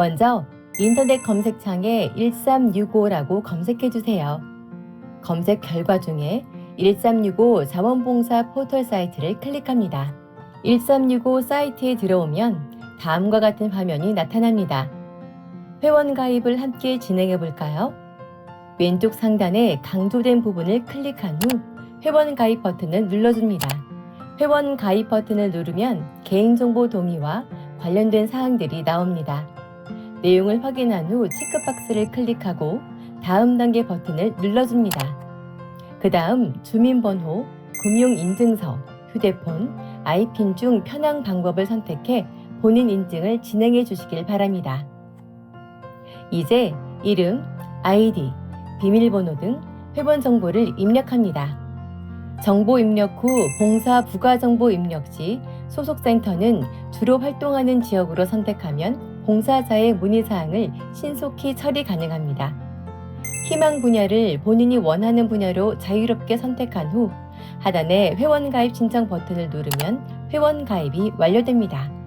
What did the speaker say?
먼저 인터넷 검색창에 1365라고 검색해 주세요. 검색 결과 중에 1365 자원봉사 포털 사이트를 클릭합니다. 1365 사이트에 들어오면 다음과 같은 화면이 나타납니다. 회원 가입을 함께 진행해 볼까요? 왼쪽 상단에 강조된 부분을 클릭한 후 회원 가입 버튼을 눌러줍니다. 회원 가입 버튼을 누르면 개인정보 동의와 관련된 사항들이 나옵니다. 내용을 확인한 후 체크박스를 클릭하고 다음 단계 버튼을 눌러줍니다. 그 다음 주민번호, 금융인증서, 휴대폰, 아이핀 중 편한 방법을 선택해 본인 인증을 진행해 주시길 바랍니다. 이제 이름, 아이디, 비밀번호 등 회원 정보를 입력합니다. 정보 입력 후 봉사 부가 정보 입력 시 소속센터는 주로 활동하는 지역으로 선택하면 봉사자의 문의사항을 신속히 처리 가능합니다. 희망 분야를 본인이 원하는 분야로 자유롭게 선택한 후 하단에 회원 가입 신청 버튼을 누르면 회원 가입이 완료됩니다.